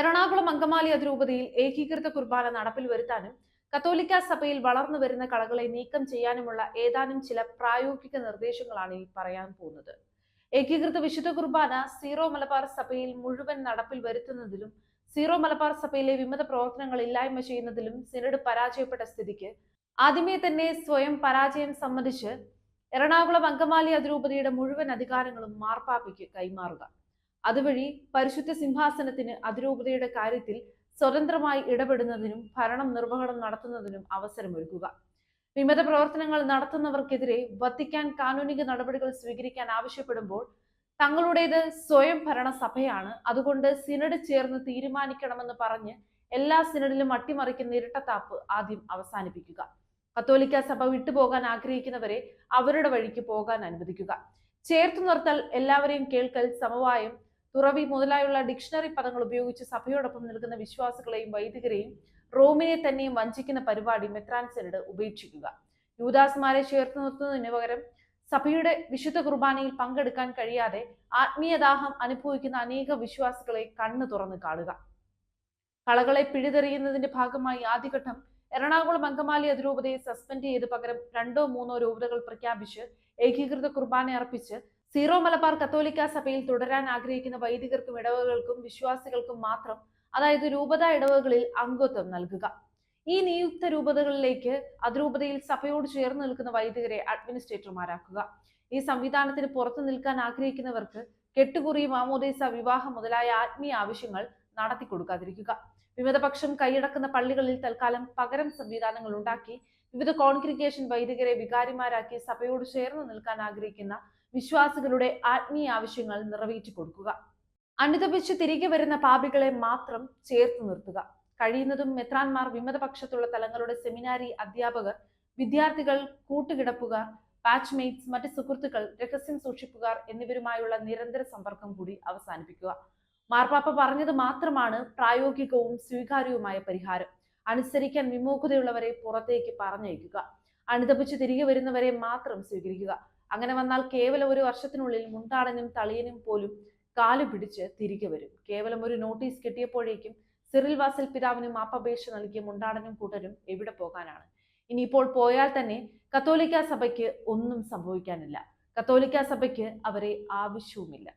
എറണാകുളം അങ്കമാലി അതിരൂപതയിൽ ഏകീകൃത കുർബാന നടപ്പിൽ വരുത്താനും കത്തോലിക്ക സഭയിൽ വളർന്നു വരുന്ന കളകളെ നീക്കം ചെയ്യാനുമുള്ള ഏതാനും ചില പ്രായോഗിക നിർദ്ദേശങ്ങളാണ് ഈ പറയാൻ പോകുന്നത്. ഏകീകൃത വിശുദ്ധ കുർബാന സീറോ മലബാർ സഭയിൽ മുഴുവൻ നടപ്പിൽ വരുത്തുന്നതിലും സീറോ മലബാർ സഭയിലെ വിമത പ്രവർത്തനങ്ങൾ ഇല്ലായ്മ ചെയ്യുന്നതിലും സിനഡ് പരാജയപ്പെട്ട സ്ഥിതിക്ക് ആദ്യമേ തന്നെ സ്വയം പരാജയം സംബന്ധിച്ച് എറണാകുളം അങ്കമാലി അതിരൂപതയുടെ മുഴുവൻ അധികാരങ്ങളും മാർപ്പാപ്പയ്ക്ക് കൈമാറുക. അതുവഴി പരിശുദ്ധ സിംഹാസനത്തിന് അതിരൂപതയുടെ കാര്യത്തിൽ സ്വതന്ത്രമായി ഇടപെടുന്നതിനും ഭരണം നിർവഹണം നടത്തുന്നതിനും അവസരമൊരുക്കുക. വിമത പ്രവർത്തനങ്ങൾ നടത്തുന്നവർക്കെതിരെ വത്തിക്കാൻ കാനൂനിക നടപടികൾ സ്വീകരിക്കാൻ ആവശ്യപ്പെടുമ്പോൾ തങ്ങളുടേത് സ്വയം ഭരണ സഭയാണ്. അതുകൊണ്ട് സിനഡ് ചേർന്ന് തീരുമാനിക്കണമെന്ന് പറഞ്ഞ് എല്ലാ സിനഡിലും അട്ടിമറിക്കുന്ന ഇരട്ടത്താപ്പ് ആദ്യം അവസാനിപ്പിക്കുക. കത്തോലിക്ക സഭ വിട്ടുപോകാൻ ആഗ്രഹിക്കുന്നവരെ അവരുടെ വഴിക്ക് പോകാൻ അനുവദിക്കുക. ചേർത്തു നിർത്തൽ എല്ലാവരെയും കേൾക്കൽ സമവായം തുറവി മുതലായുള്ള ഡിക്ഷണറി പദങ്ങൾ ഉപയോഗിച്ച് സഭയോടൊപ്പം നിൽക്കുന്ന വിശ്വാസികളെയും വൈദികരെയും റോമിനെ തന്നെയും വഞ്ചിക്കുന്ന പരിപാടി മെത്രാൻ സെനഡ് ഉപേക്ഷിക്കുക. യൂദാസ്മാരെ ചേർത്ത് നിർത്തുന്നതിന് പകരം സഭയുടെ വിശുദ്ധ കുർബാനയിൽ പങ്കെടുക്കാൻ കഴിയാതെ ആത്മീയദാഹം അനുഭവിക്കുന്ന അനേക വിശ്വാസികളെ കണ്ണു തുറന്ന് കാണുക. കളകളെ പിഴുതെറിയുന്നതിന്റെ ഭാഗമായി ആദ്യഘട്ടം എറണാകുളം അങ്കമാലി അതിരൂപതയെ സസ്പെൻഡ് ചെയ്ത് പകരം രണ്ടോ മൂന്നോ രൂപതകൾ പ്രഖ്യാപിച്ച് ഏകീകൃത കുർബാന അർപ്പിച്ച് സീറോ മലബാർ കത്തോലിക്ക സഭയിൽ തുടരാൻ ആഗ്രഹിക്കുന്ന വൈദികർക്കും ഇടവകൾക്കും വിശ്വാസികൾക്കും മാത്രം അതായത് രൂപത ഇടവകളിൽ അംഗത്വം നൽകുക. ഈ നിയുക്ത രൂപതകളിലേക്ക് അതിരൂപതയിൽ സഭയോട് ചേർന്ന് നിൽക്കുന്ന വൈദികരെ അഡ്മിനിസ്ട്രേറ്റർമാരാക്കുക. ഈ സംവിധാനത്തിന് പുറത്തു നിൽക്കാൻ ആഗ്രഹിക്കുന്നവർക്ക് കെട്ടുകുറി മാമോദേസ വിവാഹം മുതലായ ആത്മീയ ആവശ്യങ്ങൾ നടത്തി കൊടുക്കാതിരിക്കുക. വിമതപക്ഷം കൈയടക്കുന്ന പള്ളികളിൽ തൽക്കാലം പകരം സംവിധാനങ്ങൾ ഉണ്ടാക്കി വിവിധ കോൺഗ്രിഗേഷൻ വൈദികരെ വികാരിമാരാക്കി സഭയോട് ചേർന്ന് നിൽക്കാൻ ആഗ്രഹിക്കുന്ന വിശ്വാസികളുടെ ആത്മീയ ആവശ്യങ്ങൾ നിറവേറ്റി കൊടുക്കുക. അനുദപിച്ച് തിരികെ വരുന്ന പാപികളെ മാത്രം ചേർത്ത് നിർത്തുക. കഴിയുന്നതും മെത്രാൻമാർ വിമതപക്ഷത്തുള്ള തലങ്ങളുടെ സെമിനാരി അധ്യാപകർ വിദ്യാർത്ഥികൾ കൂട്ടുകിടപ്പുകാർ ബാച്ച്മേറ്റ്സ് മറ്റ് സുഹൃത്തുക്കൾ രഹസ്യം സൂക്ഷിപ്പുകാർ എന്നിവരുമായുള്ള നിരന്തര സമ്പർക്കം കൂടി അവസാനിപ്പിക്കുക. മാർപ്പാപ്പ പറഞ്ഞത് മാത്രമാണ് പ്രായോഗികവും സ്വീകാര്യവുമായ പരിഹാരം. അനുസരിക്കാൻ വിമുഖതയുള്ളവരെ പുറത്തേക്ക് പറഞ്ഞയക്കുക. അനുദപിച്ച് തിരികെ വരുന്നവരെ മാത്രം സ്വീകരിക്കുക. അങ്ങനെ വന്നാൽ കേവലം ഒരു വർഷത്തിനുള്ളിൽ മുണ്ടാടനും തളിയനും പോലും കാലു പിടിച്ച് തിരികെ വരും. കേവലം ഒരു നോട്ടീസ് കിട്ടിയപ്പോഴേക്കും സിറിൽ വാസൽ പിതാവിനും മാപ്പപേക്ഷ നൽകിയ മുണ്ടാടനും കൂട്ടരും എവിടെ പോകാനാണ്? ഇനിയിപ്പോൾ പോയാൽ തന്നെ കത്തോലിക്ക സഭയ്ക്ക് ഒന്നും സംഭവിക്കാനില്ല. കത്തോലിക്ക സഭയ്ക്ക് അവരെ ആവശ്യവുമില്ല.